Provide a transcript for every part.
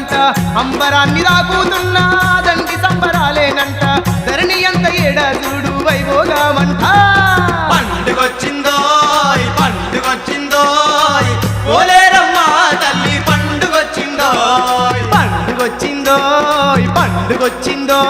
భక్తులంట అంబరాన్ని రాకుతున్నా దండి సంబరాలేనంట. ధరణి అంత ఏడాదుడు వైభోగమంట. పండుగొచ్చిందో పండుగొచ్చిందో పోలేరమ్మా తల్లి పండుగొచ్చిందో పండుగొచ్చిందో పండుగొచ్చిందో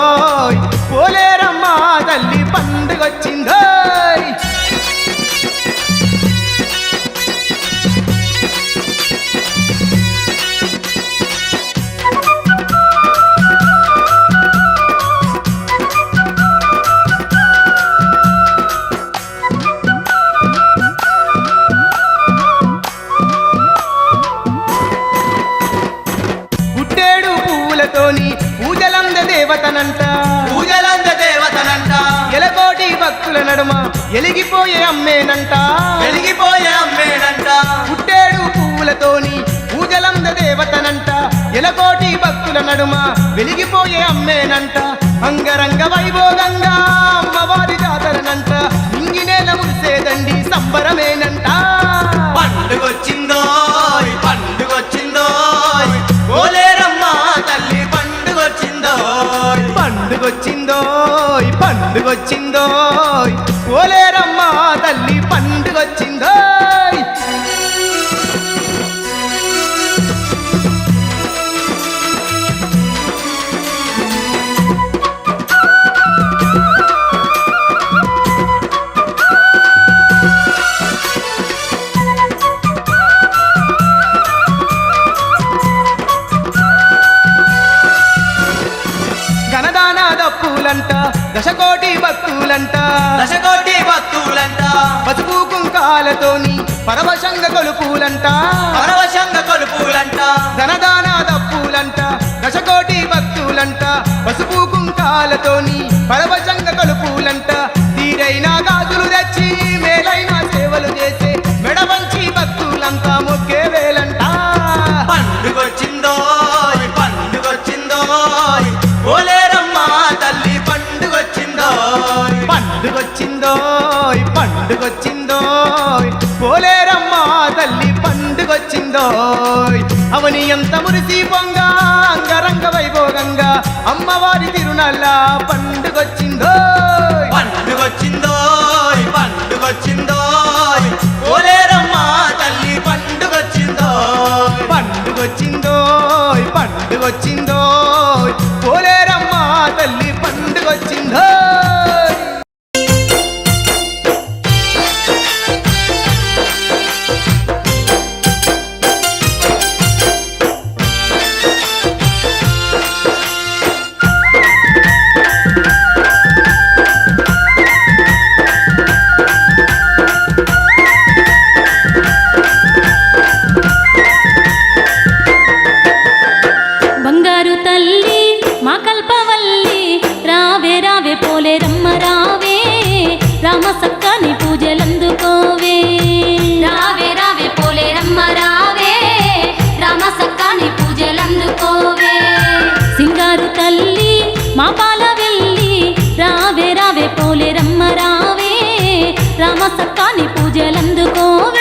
దేవతనంట. పూజలంద దేవతనంట. ఎలకోటి భక్తుల నడుమ ఎలిగిపోయే అమ్మేనంట. వెలిగిపోయే అమ్మేనంట. పుట్టేడు పువ్వులతోని పూజలంద దేవతనంట. ఎలకోటి భక్తుల నడుమ వెలిగిపోయే అమ్మేనంట. అంగరంగ వైభోగంగా కుంకాలతోని పరవశంగ కొలుపులంట. పరవశంగ కొలుపులంట. ధనదాన దప్పులంట దశకోటి భక్తులంట. పసుపు కుంకాలతోని పరవశంగ కొలుపులంట. తీరైన గాజులు తెచ్చి మేలైన సేవలు చేసే మెడవంచి భక్తులంతా మొక్కే వేలంట. పండుగొచ్చిందో పండుగొచ్చిందో పోలేరమ్మా తల్లి పండుగొచ్చిందో పండుగొచ్చిందో పండుగొచ్చిందో. పోలేరమ్మా తల్లి పండుగొచ్చిందో. అవని ఎంత మురిసి పొంగ అంగరంగ వైభోగంగా అమ్మవారి తిరునల్లా పండుగొచ్చిందో. రామ సక్కని పూజలందుకోవే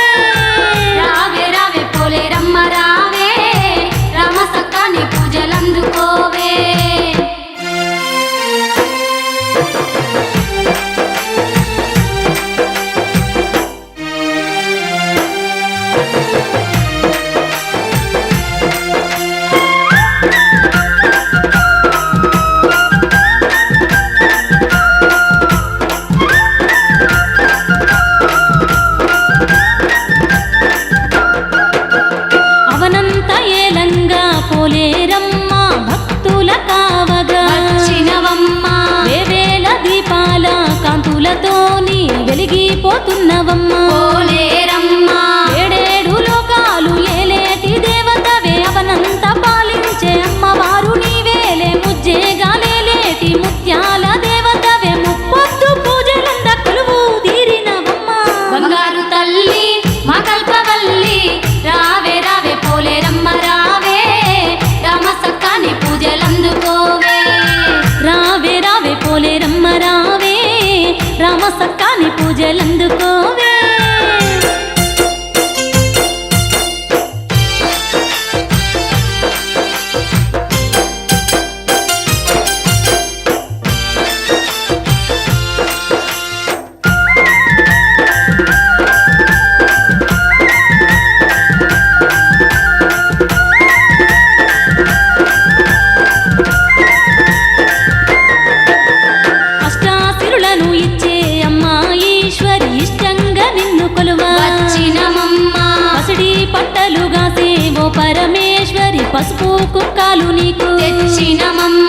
జలందుకో పసుపు కుక్కలు నీకు తెచ్చిన మమ్మ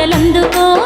పూజలందుకో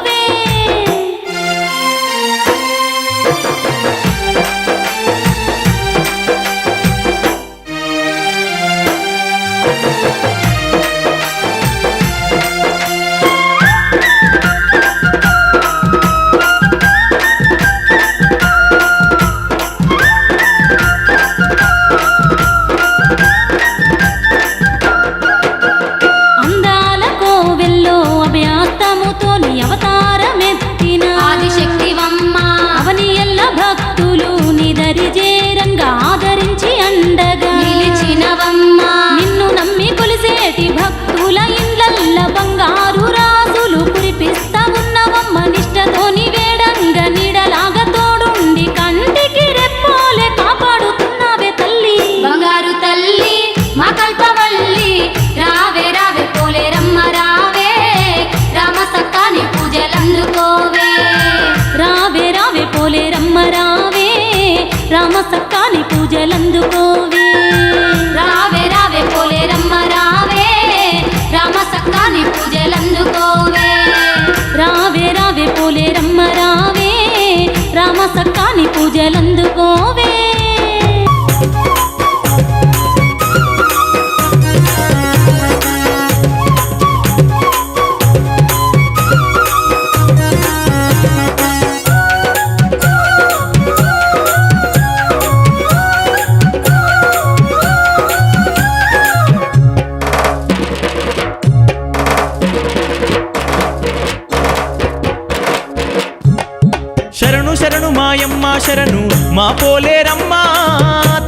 శరణు మా పోలేరమ్మా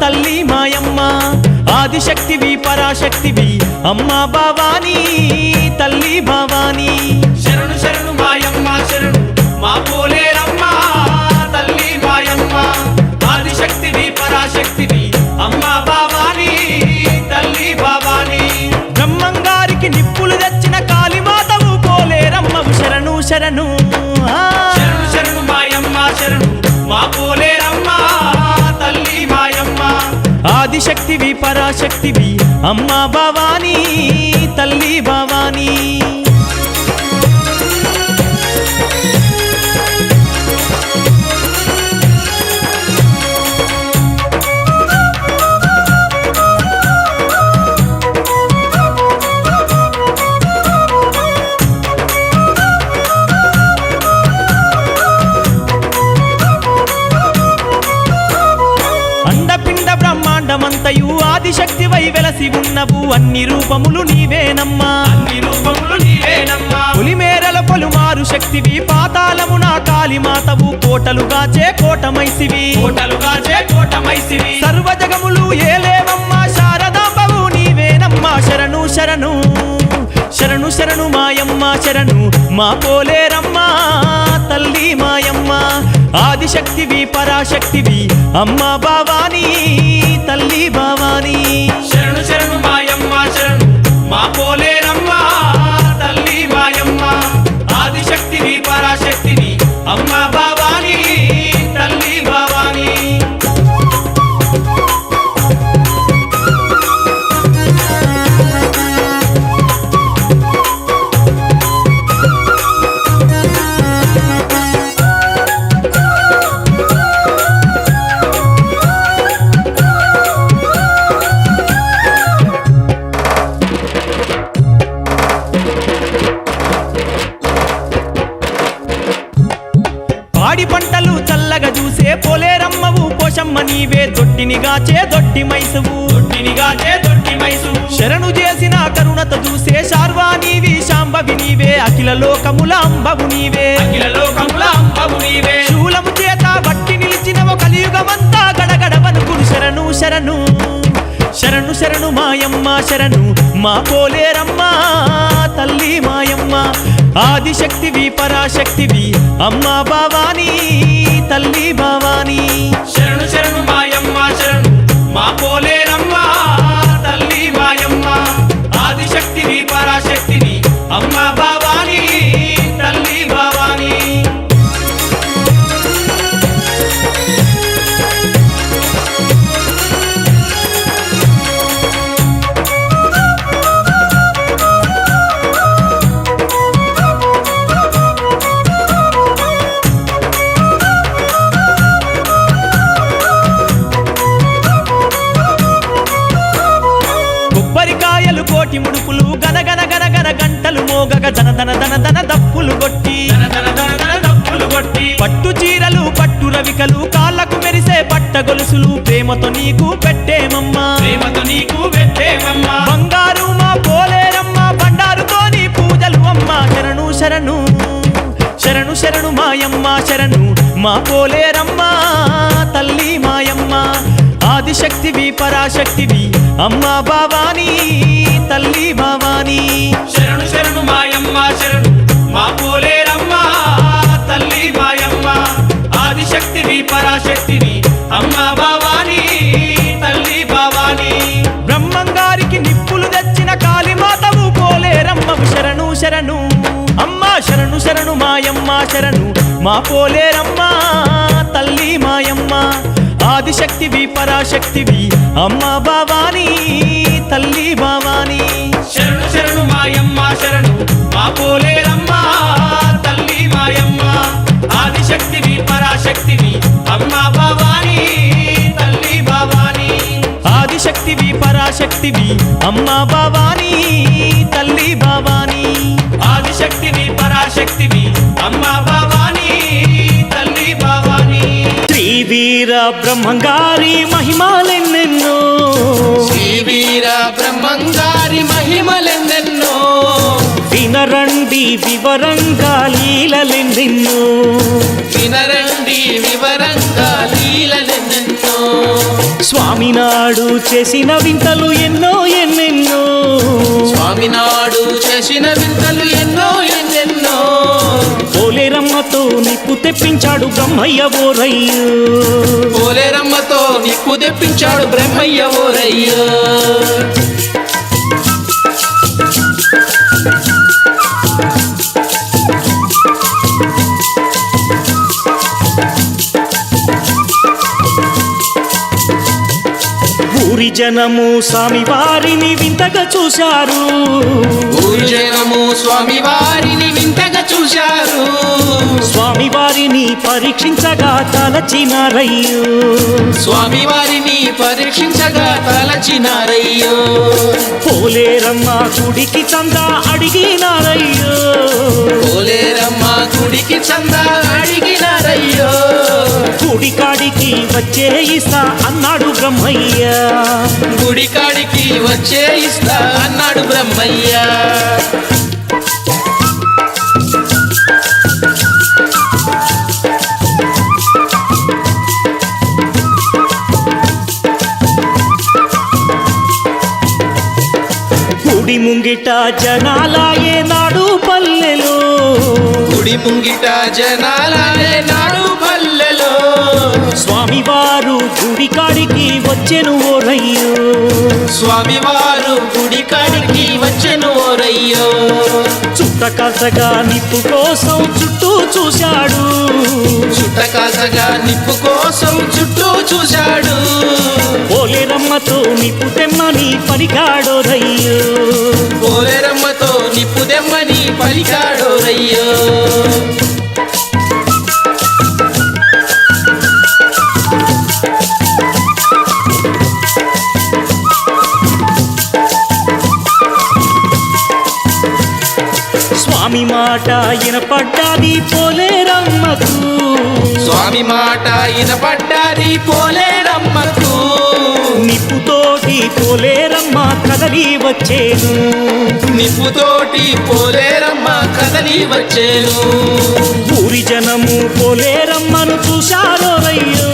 తల్లి మాయమ్మ. ఆదిశక్తివి పరాశక్తివి అమ్మా భవానీ తల్లి భవానీ. శరణు శరణు మాయమ్మ శరణు మా పోలేరమ్మా తల్లి మాయమ్మ. ఆదిశక్తివి పరాశక్తివి అమ్మా భవానీ తల్లి భవానీ. అన్ని రూపములు నీవేనమ్మా. అన్ని రూపములు నీవేనమ్మా. పులిమేరల పలుమారు శక్తివి పాతాలము నా కాళీమాతవు కోటలుగాచే కోటమైసివి కోటలుగాచే కోటమైసివి సర్వ జగములు ఏలేవమ్మా శారదాంబవు నీవేనమ్మా శరణు శరణు. శరణు శరణు మాయమ్మ శరణు. మా పోలేరమ్మా తల్లి మాయమ్మ. ఆదిశక్తివి పరాశక్తివి అమ్మ బావాని తల్లి బావాని అంబవు నీవే. అఖిల లోకముల అంబవు నీవే. శూలము చేత బట్టి నిలిచిన కలియుగమంతా గడగడ వనుకుడు శరణు శరణు. శరణు శరణు మాయమ్మ శరణు. మా పోలేరమ్మ తల్లి మాయమ్మ. ఆదిశక్తివి పరాశక్తివి అమ్మ భవానీ తల్లి భవానీ. శరణు శరణు మాయమ్మ శరణు. మా పోలేరమ్మ తల్లి మాయమ్మ. ఆదిశక్తివి పరాశక్తివి అమ్మ భవానీ కొబ్బరికాయలు కోటి ముడుపులు గనగన గనగన గంటలు మోగగ దన దన దన దన దప్పులు కొట్టి. దప్పులు కొట్టి పట్టు చీరలు పట్టు రవికలు కాళ్ళకు మెరిసే పట్ట గొలుసులు ప్రేమతో నీకు పెట్టేమమ్మా ప్రేమతో నీకు పెట్టేమమ్మా. బంగారు మా పోలేరమ్మా బండారుతో నీ పూజలు అమ్మ. శరణు శరణు శరణు శరణు మాయమ్మ శరణు మా పోలేరమ్మా తల్లి మాయమ్మ. ఆదిశక్తివి పరాశక్తివి అమ్మా భవానీ. తల్లి భవానీ. శరణు శరణు మాయమ్మ శరణు. మా పోలేరమ్మ తల్లి మాయమ్మ. ఆదిశక్తివి పరాశక్తివి అమ్మ భవానీ తల్లి భవానీ. బ్రహ్మంగారికి నిప్పులు తెచ్చిన కాళీమాతవు పోలేరమ్మవు శరణు శరణు. అమ్మ శరణు శరణు మాయమ్మ శరణు. మా పోలేరమ్మ తల్లి మాయమ్మ. ఆదిశక్తివి పరాశక్తివి అమ్మ భవానీ తల్లి భవానీ. శరణు శరణు మాయమ్మ శరణు. మా పోలేరమ్మ తల్లి మాయమ్మ. ఆదిశక్తివి పరాశక్తివి అమ్మ భవానీ తల్లి భవానీ. ఆదిశక్తివి పరాశక్తివి అమ్మ భవానీ తల్లి భవానీ. శ్రీ వీర బ్రహ్మంగారి మహిమాలెన్నెన్నో. శ్రీ వీర బ్రహ్మంగారి మహిమలెందెన్నో వినరండి వివరంగా లీలలెన్నెన్నో. వినరండి వివరంగా లీలలెన్నెన్నో. స్వామి నాడు చేసిన వింతలు ఎన్నో ఎన్నెన్నో. స్వామినాడు చేసిన వింతలు ఎన్నో ఎన్నెన్నో. పోలేరమ్మతో నిప్పు తెప్పించాడు బ్రహ్మయ్య ఓరయ్యో. పోలేరమ్మతో నిప్పు తెప్పించాడు బ్రహ్మయ్య ఓరయ్యో. ఊరి జనము స్వామి వారిని వింతగా చూశారు. ఊరి జనము స్వామి వారిని వింతగా చూశారు. స్వామి వారిని పరీక్షించగా తలచినారయ్యో. స్వామి వారిని పరీక్షించగా తలచినారయ్యో. పోలేరమ్మ గుడికి చందా అడిగినారయ్యో. పోలేరమ్మ గుడికి చందా అడిగినారయ్యో. గుడి కాడికి వచ్చే ఇస్తా అన్నాడు బ్రహ్మయ్య. గుడి కాడికి వచ్చే ఇస్తా అన్నాడు బ్రహ్మయ్య. ముంగిట జనాలాయే నాడు పల్లెలో. గుడి ముంగిట జనాలే నాడు పల్లెలో. స్వామివారు గుడి కాడికి వచ్చెను ఓరయ్యో. స్వామివారు గుడి కాడికి వచ్చెను ఓరయ్యో. చుట్ట కసగా నిప్పు కోసం చుట్టూ చూశాడు. చుట్ట కాసగా నిప్పు కోసం చుట్టూ చూశాడు. పోలేరమ్మతో నిప్పు తెమ్మని పలికాడోరయ్యో. దెమ్మని పలికాడో రయ్యో స్వామి మాట వినపడ్డాది పోలేరమ్మకు స్వామి మాట ఇనపడ్డాది పోలేరమ్మకు నిప్పుతోటి కదలి వచ్చేను. నిప్పుతోటి పోలేరమ్మ కదలి వచ్చేను. ఊరి జనము పోలేరమ్మను చూశారో రయ్యో.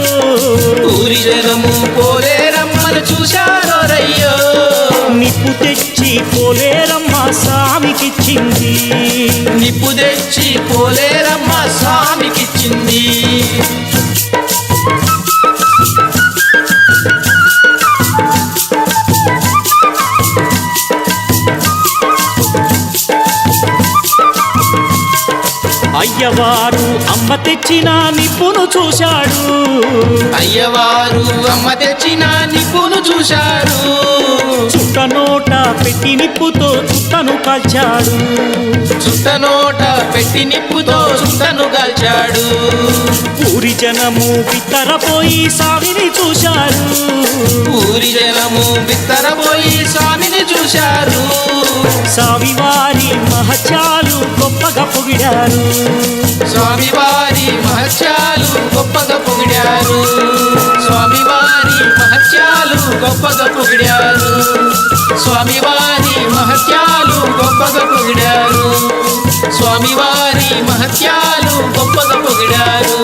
ఊరి జనము పోలేరమ్మను చూశారో రయ్యో. నిప్పు తెచ్చి పోలేరమ్మ స్వామికిచ్చింది నిప్పు తెచ్చి పోలేరమ్మ అమ్మ తెచ్చిన నిప్పును చూశాడు. అయ్యవారు అమ్మ తెచ్చిన నిప్పును చూశారు. చుట్ట నోట పెట్టి నిప్పుతో చుట్టను కాల్చాడు. చుట్ట నోట పెట్టి నిప్పుతో చుట్టను కాల్చాడు. ఊరి జనము బిత్తరపోయి స్వామిని చూశారు. ఊరి జనము బిత్తరపోయి స్వామిని చూశారు. స్వామివారి మహత్యాలు గొప్పగా పొగిడారు. స్వామివారి పొగిడారు స్వామివారి మహత్యాలు గొప్పగా పొగిడారు స్వామివారి మహత్యాలు గొప్పగా పొగిడారు స్వామివారి మహత్యాలు గొప్పగా పొగిడారు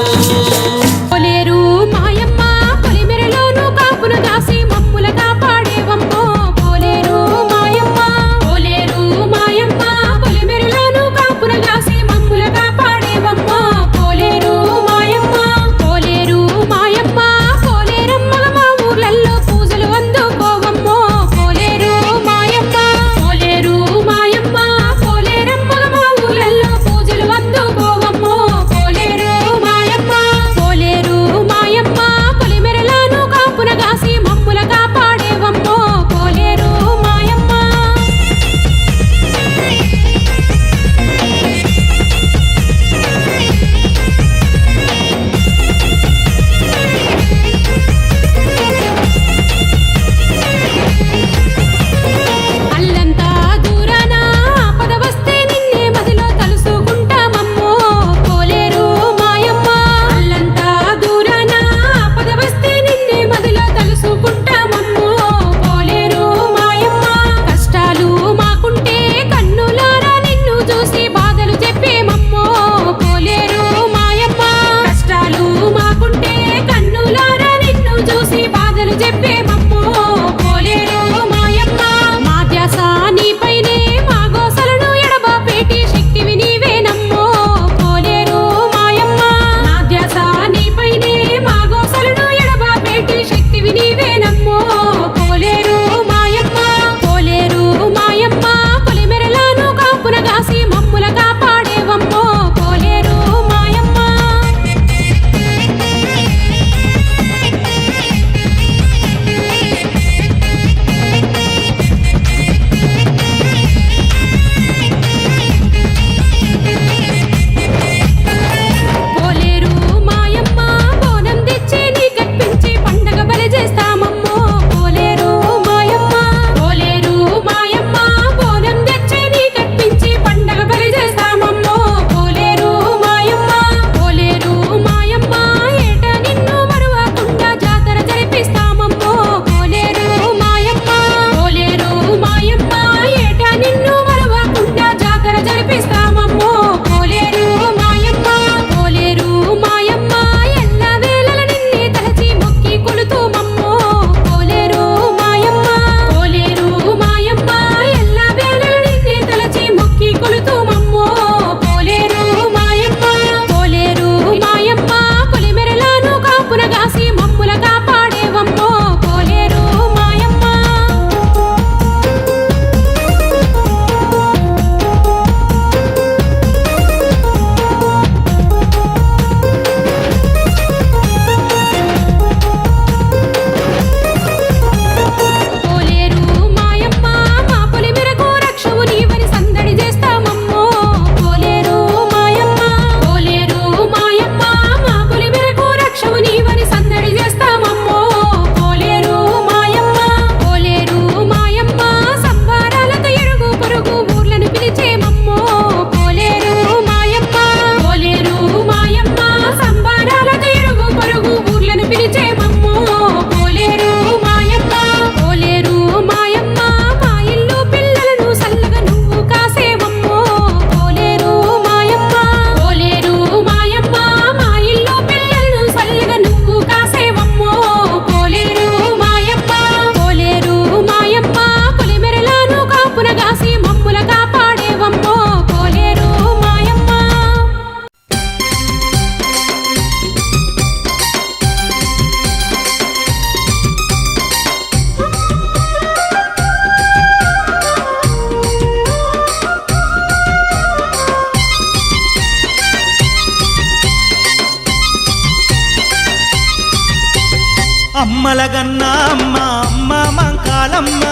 అమ్మలగన్న అమ్మ అమ్మ మంకాలమ్మ.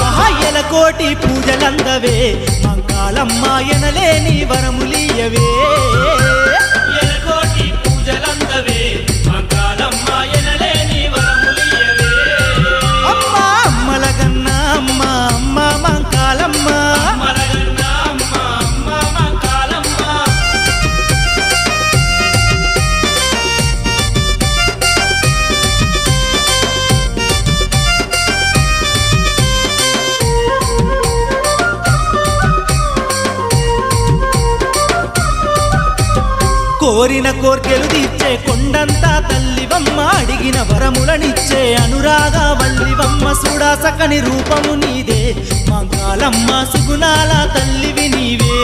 మహాయల కోటి పూజలందవే మంకాలమ్మ ఎనలేని వరములీయవే. కోరిన కోర్కెలు తీర్చే కొండంతా తల్లివమ్మ అడిగిన వరములనిచ్చే అనురాగ వల్లివమ్మ సుడా సకని రూపము నీదే. మంగాళమ్మ సుగుణాల తల్లివి నీవే.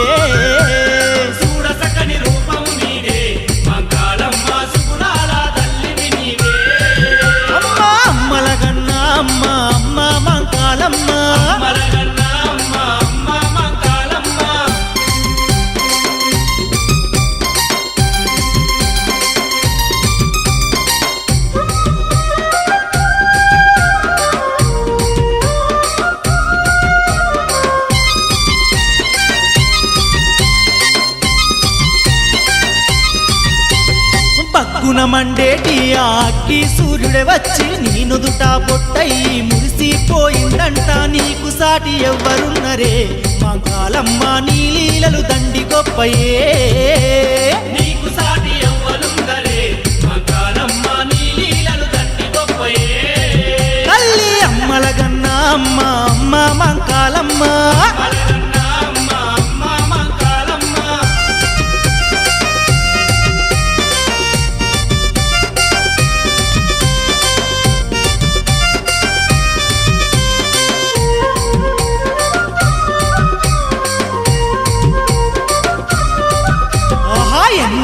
అమ్మల గన్న అమ్మ అమ్మ మంకాలమ్మ పక్కున మండేటి ఆ సూర్యుడే వచ్చి నీ నుదుట పొట్టయి మురిసిపోయిందంట. నీకు సాటి ఎవ్వరున్నరే మంకాలమ్మ నీ లీలలు దండి గొప్పయే. నీకు సాటి నీ లీలలు గొప్పయే. తల్లి అమ్మల అమ్మ అమ్మ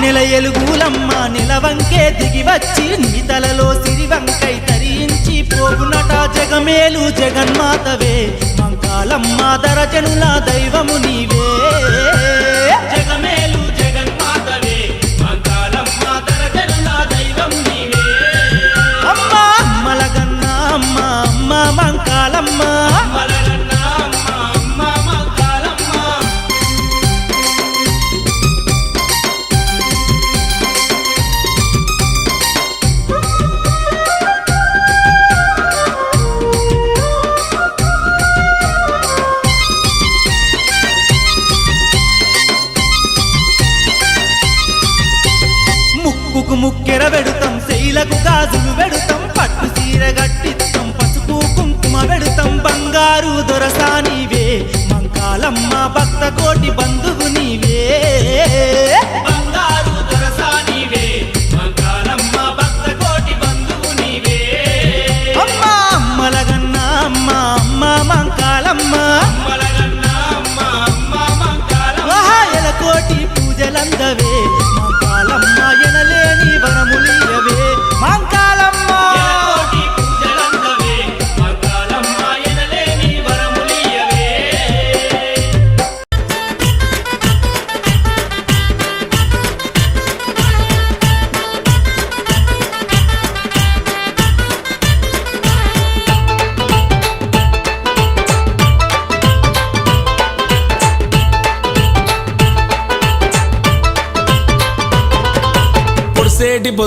ఆహా ఎలుగులమ్మ నిలవంకే దిగి వచ్చి నీ తలలో సిరివంకై తరించి పోగునట జగమేలు జగన్మాతవే. మంకాలమ్మ దరజనుల దైవము నీవే. భక్త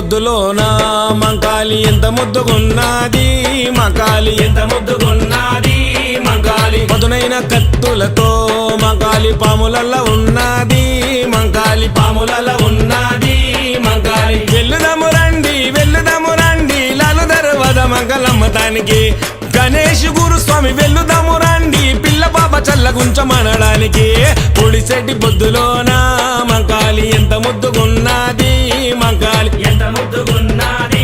ముద్దులోన మంకాలి ఎంత ముద్దుగున్నది? మకాలి ఎంత ముద్దుగున్నది? మంకాలి పదునైన కత్తులతో మంకాలి పాములల్ల ఉన్నది. మంకాలి పాములల్ల ఉన్నది. మంకాలి వెళ్ళుదము రండి వెళ్ళుదము రండి. లాలు దర్వద మంగళమ్మతానికి గణేష్ గురుస్వామి వెళ్ళుదాము రండి. పిల్ల పాప చల్లగుంచమనడానికి పొడిసెట్టి ముద్దుగున్నది? మగాలి. ఎంత ముద్దుగున్నది.